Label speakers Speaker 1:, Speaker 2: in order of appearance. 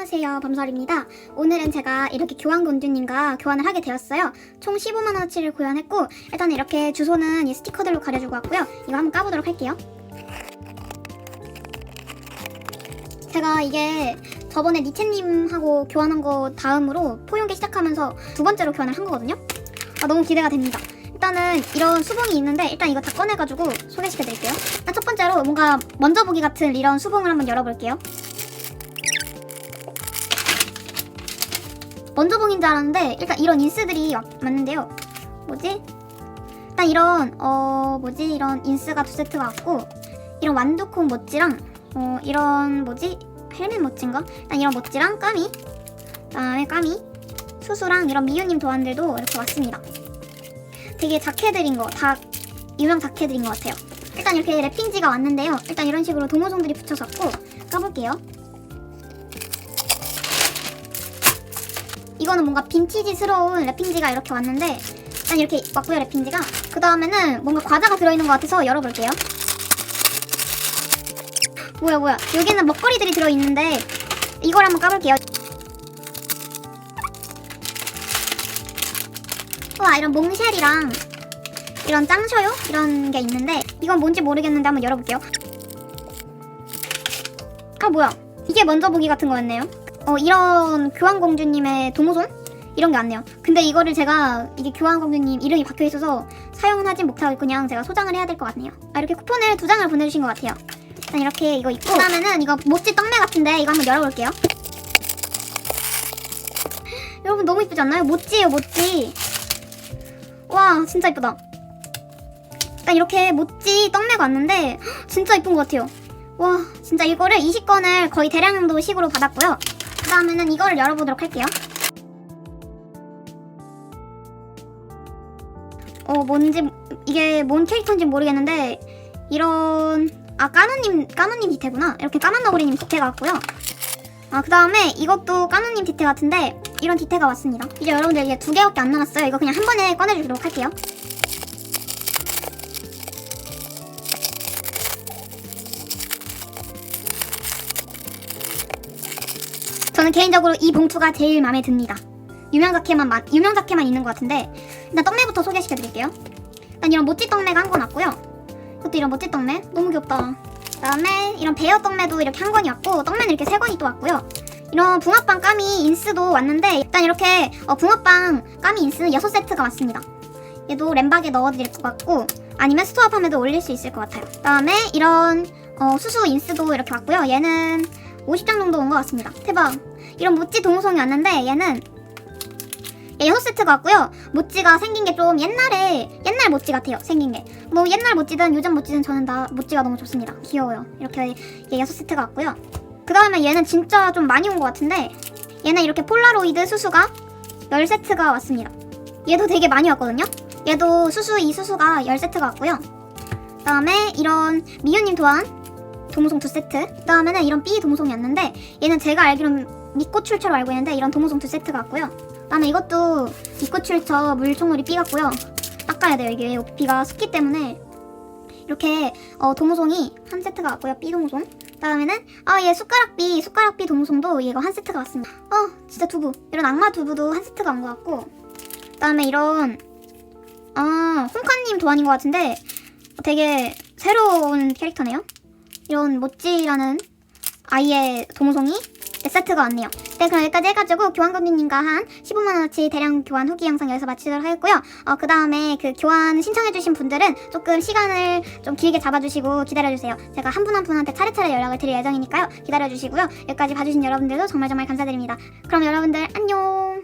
Speaker 1: 안녕하세요. 범설입니다. 오늘은 제가 이렇게 교환공주님과 교환을 하게 되었어요. 총 15만원어치를 교환했고 일단 이렇게 주소는 이 스티커들로 가려주고 왔고요. 이거 한번 까보도록 할게요. 제가 이게 저번에 니체님하고 교환한 거 다음으로 포용기 시작하면서 두 번째로 교환을 한 거거든요. 아, 너무 기대가 됩니다. 일단은 이런 수봉이 있는데 일단 이거 다 꺼내가지고 소개시켜드릴게요. 일단 첫 번째로 뭔가 먼저 보기 같은 이런 수봉을 한번 열어볼게요 먼저 봉인 줄 알았는데 일단 이런 인스들이 와- 왔는데요. 뭐지? 일단 이런 어 뭐지 이런 인스가 두 세트가 왔고 이런 완두콩 모찌랑 어 이런 뭐지 헬멧 모찌인가? 일단 이런 모찌랑 까미 그다음에 까미 수수랑 이런 미유님 도안들도 이렇게 왔습니다. 되게 자켓들인 거 다 유명 자켓들인 것 같아요. 일단 이렇게 랩핑지가 왔는데요. 일단 이런 식으로 동호종들이 붙여서 왔고 까볼게요. 이거는 뭔가 빈티지스러운 랩핑지가 이렇게 왔는데 일단 이렇게 왔고요 랩핑지가. 그 다음에는 뭔가 과자가 들어있는 것 같아서 열어볼게요. 뭐야 뭐야. 여기는 먹거리들이 들어있는데 이걸 한번 까볼게요. 와 이런 몽쉘이랑 이런 짱셔요? 이런 게 있는데 이건 뭔지 모르겠는데 한번 열어볼게요. 아 뭐야. 이게 먼저 보기 같은 거였네요 어 이런 교환공주님의 도모손 이런 게 왔네요. 근데 이거를 제가 이게 교환공주님 이름이 박혀 있어서 사용은 하진 못하고 그냥 제가 소장을 해야 될 것 같네요. 아 이렇게 쿠폰을 두 장을 보내주신 것 같아요. 일단 이렇게 이거 있고 그다음에는 이거 모찌 떡메 같은데 이거 한번 열어볼게요. 여러분 너무 이쁘지 않나요? 모찌예요 모찌. 와 진짜 이쁘다. 일단 이렇게 모찌 떡메가 왔는데 헉, 진짜 이쁜 것 같아요. 와 진짜 이거를 20건을 거의 대량도 식으로 받았고요. 그 다음에는 이거를 열어보도록 할게요. 어, 뭔지, 이게 뭔 캐릭터인지 모르겠는데, 이런, 아, 까누님, 까누님 디테구나. 이렇게 까만 너구리님 디테가 왔고요. 아, 그 다음에 이것도 까누님 디테 같은데, 이런 디테가 왔습니다. 이제 여러분들 이제 두 개밖에 안 남았어요. 이거 그냥 한 번에 꺼내주도록 할게요. 저는 개인적으로 이 봉투가 제일 마음에 듭니다. 유명 자켓만 마- 유명 자켓만 있는 것 같은데 일단 떡메부터 소개시켜 드릴게요. 일단 이런 모찌 떡메가 한건 왔고요. 그것도 이런 모찌 떡메 너무 귀엽다. 그다음에 이런 베어 떡메도 이렇게 한 건이 왔고 떡메는 이렇게 세 건이 또 왔고요. 이런 붕어빵 까미 인스도 왔는데 일단 이렇게 어, 붕어빵 까미 인스는 6세트가 왔습니다. 얘도 램박에 넣어드릴 것 같고 아니면 스토어 팜에도 올릴 수 있을 것 같아요. 그다음에 이런 어, 수수 인스도 이렇게 왔고요. 얘는 50장 정도 온 것 같습니다. 대박. 이런 모찌 동호성이 왔는데 얘는 얘 6세트가 왔고요. 모찌가 생긴 게 좀 옛날에 옛날 모찌 같아요. 생긴 게. 뭐 옛날 모찌든 요즘 모찌든 저는 다 모찌가 너무 좋습니다. 귀여워요. 이렇게 얘 6세트가 왔고요. 그 다음에 얘는 진짜 좀 많이 온 것 같은데 얘는 이렇게 폴라로이드 수수가 10세트가 왔습니다. 얘도 되게 많이 왔거든요. 얘도 수수 이 수수가 10세트가 왔고요. 그 다음에 이런 미유님 또한 도무송 2세트. 그 다음에는 이런 B 도무송이 왔는데 얘는 제가 알기로는 미꽃 출처로 알고 있는데 이런 도무송 2세트가 왔고요. 그 다음에 이것도 미꽃 출처 물총놀이 B 같고요. 닦아야 돼요. 이게 비가 습기 때문에 이렇게 어, 도무송이 한 세트가 왔고요. B 도무송. 그다음에는 아얘 숟가락 B 숟가락 B 도무송도 얘가 한 세트가 왔습니다. 어 진짜 두부 이런 악마 두부도 한 세트가 온 것 같고 그 다음에 이런 아 홍카님 도안인 것 같은데 되게 새로운 캐릭터네요. 이런 모찌라는 아이의 도무송이 네 세트가 왔네요. 네, 그럼 여기까지 해가지고 교환건님과 한 15만원어치 대량 교환 후기 영상 여기서 마치도록 하겠고요. 어, 그 다음에 그 교환 신청해주신 분들은 조금 시간을 좀 길게 잡아주시고 기다려주세요. 제가 한 분 한 분한테 차례차례 연락을 드릴 예정이니까요. 기다려주시고요. 여기까지 봐주신 여러분들도 정말 정말 감사드립니다. 그럼 여러분들 안녕!